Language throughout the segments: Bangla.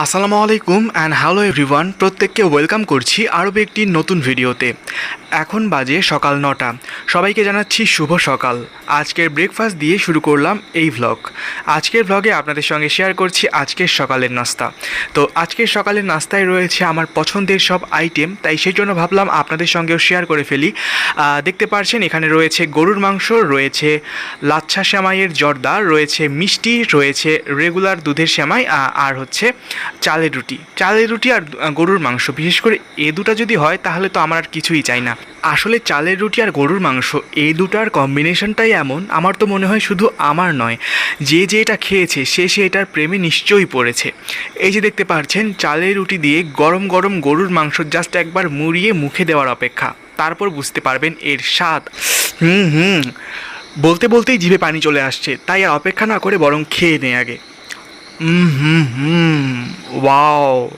আসসালামু আলাইকুম অ্যান্ড হ্যালো এভরিওয়ান প্রত্যেককে ওয়েলকাম করছি আরও একটি নতুন ভিডিওতে। এখন বাজে সকাল নটা। সবাইকে জানাচ্ছি শুভ সকাল। আজকের ব্রেকফাস্ট দিয়ে শুরু করলাম এই ভ্লগ আজকের ভ্লগে আপনাদের সঙ্গে শেয়ার করছি আজকের সকালের নাস্তা। তো আজকের সকালের নাস্তায় রয়েছে আমার পছন্দের সব আইটেম তাই সেই জন্য ভাবলাম আপনাদের সঙ্গেও শেয়ার করে ফেলি। দেখতে পারছেন এখানে রয়েছে গরুর মাংস, রয়েছে লাচ্ছা সেমাইয়ের জর্দা, রয়েছে মিষ্টি, রয়েছে রেগুলার দুধের শ্যামাই আর হচ্ছে চালের রুটি। চালের রুটি আর গরুর মাংস। বিশেষ করে এ দুটো যদি হয়, তাহলে তো আমার আর কিছুই চাই না। আসলে চালের রুটি আর গরুর মাংস এই দুটার কম্বিনেশনটাই এমন, আমার তো মনে হয় শুধু আমার নয়। যে যে এটা খেয়েছে, সে সে এটার প্রেমে নিশ্চয়ই পড়েছে। এই যে দেখতে পাচ্ছেন চালের রুটি দিয়ে গরম গরম গরুর মাংস জাস্ট একবার মুড়িয়ে মুখে দেওয়ার অপেক্ষা। তারপর বুঝতে পারবেন এর স্বাদ। হুম হুম। বলতে বলতেই জিভে পানি চলে আসছে। তাই আর অপেক্ষা না করে বরং খেয়ে নে আগে। হুম হুম ওয়াও।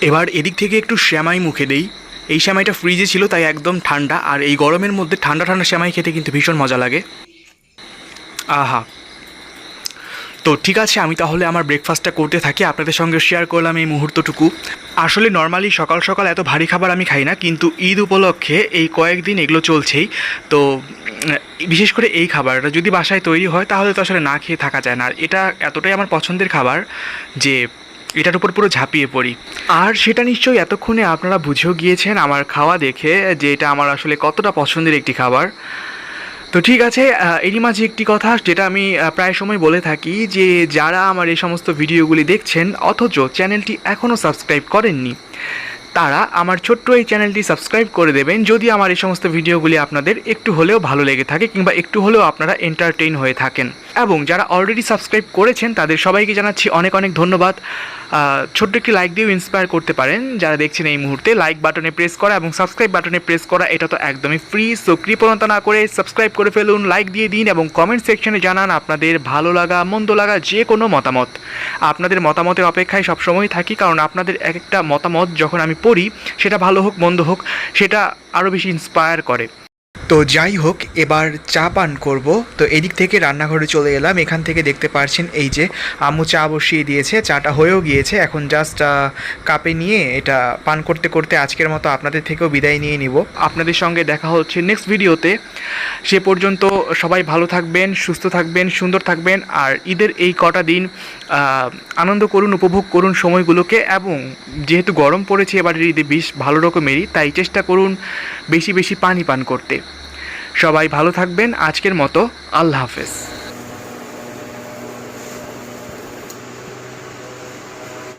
এবার এদিক থেকে একটু শ্যামাই মুখে দেই। এই শ্যামাইটা ফ্রিজে ছিল, তাই একদম ঠান্ডা। আর এই গরমের মধ্যে ঠান্ডা ঠান্ডা শ্যামাই খেতে কিন্তু ভীষণ মজা লাগে। আহা তো ঠিক আছে, আমি তাহলে আমার ব্রেকফাস্টটা করতে থাকি। আপনাদের সঙ্গে শেয়ার করলাম এই মুহূর্তটুকু। আসলে নর্মালি সকাল সকাল এত ভারী খাবার আমি খাই না, কিন্তু ঈদ উপলক্ষে এই কয়েকদিন এগুলো চলছেই। তো বিশেষ করে এই খাবারটা যদি বাসায় তৈরি হয়, তাহলে তো আসলে না খেয়ে থাকা যায় না। আর এটা এতটাই আমার পছন্দের খাবার যে এটার উপর পুরো ঝাঁপিয়ে পড়ি। আর সেটা নিশ্চয়ই এতক্ষণে আপনারা বুঝেও গিয়েছেন আমার খাওয়া দেখে যে এটা আমার আসলে কতটা পছন্দের একটি খাবার। তো ঠিক আছে এরই মাঝে একটি কথা যেটা আমি প্রায় সময় বলে থাকি যে যারা আমার এই সমস্ত ভিডিওগুলি দেখছেন, অথচ চ্যানেলটি এখনও সাবস্ক্রাইব করেননি তারা আমার ছোট্ট এই চ্যানেলটি সাবস্ক্রাইব করে দেবেন। যদি আমার এই সমস্ত ভিডিওগুলি আপনাদের একটু হলেও ভালো লেগে থাকে কিংবা একটু হলেও আপনারা এন্টারটেইন হয়ে থাকেন। এবং যারা অলরেডি সাবস্ক্রাইব করেছেন, তাদের সবাইকে জানাচ্ছি অনেক অনেক ধন্যবাদ। ছোট্ট একটি লাইক দিয়েও ইন্সপায়ার করতে পারেন। যারা দেখছেন এই মুহূর্তে লাইক বাটনে প্রেস করা এবং সাবস্ক্রাইব বাটনে প্রেস করা, এটা তো একদমই ফ্রি সো কৃপণতা না করে সাবস্ক্রাইব করে ফেলুন লাইক দিয়ে দিন এবং কমেন্ট সেকশনে জানান আপনাদের ভালো লাগা, মন্দ লাগা যে কোনো মতামত। আপনাদের মতামতের অপেক্ষায় সবসময় থাকি, কারণ আপনাদের এক একটা মতামত যখন আমি পড়ি সেটা ভালো হোক মন্দ হোক সেটা আরও বেশি ইন্সপায়ার করে। তো যাই হোক, এবার চা পান করব। তো এদিক থেকে রান্নাঘরে চলে এলাম। এখান থেকে দেখতে পারছেন এই যে আম্মু চা বসিয়ে দিয়েছে, চাটা হয়েও গিয়েছে। এখন জাস্ট কাপে নিয়ে এটা পান করতে করতে আজকের মতো আপনাদের থেকেও বিদায় নিয়ে নিব। আপনাদের সঙ্গে দেখা হচ্ছে নেক্সট ভিডিওতে সে পর্যন্ত সবাই ভালো থাকবেন, সুস্থ থাকবেন, সুন্দর থাকবেন, আর ঈদের এই কটা দিন আনন্দ করুন, উপভোগ করুন সময়গুলোকে এবং যেহেতু গরম পড়েছে, এবারের ঈদে বেশ ভালো রকমেরই, তাই চেষ্টা করুন বেশি বেশি পানি পান করতে। সবাই ভালো থাকবেন। আজকের মতো আল্লাহ হাফেজ।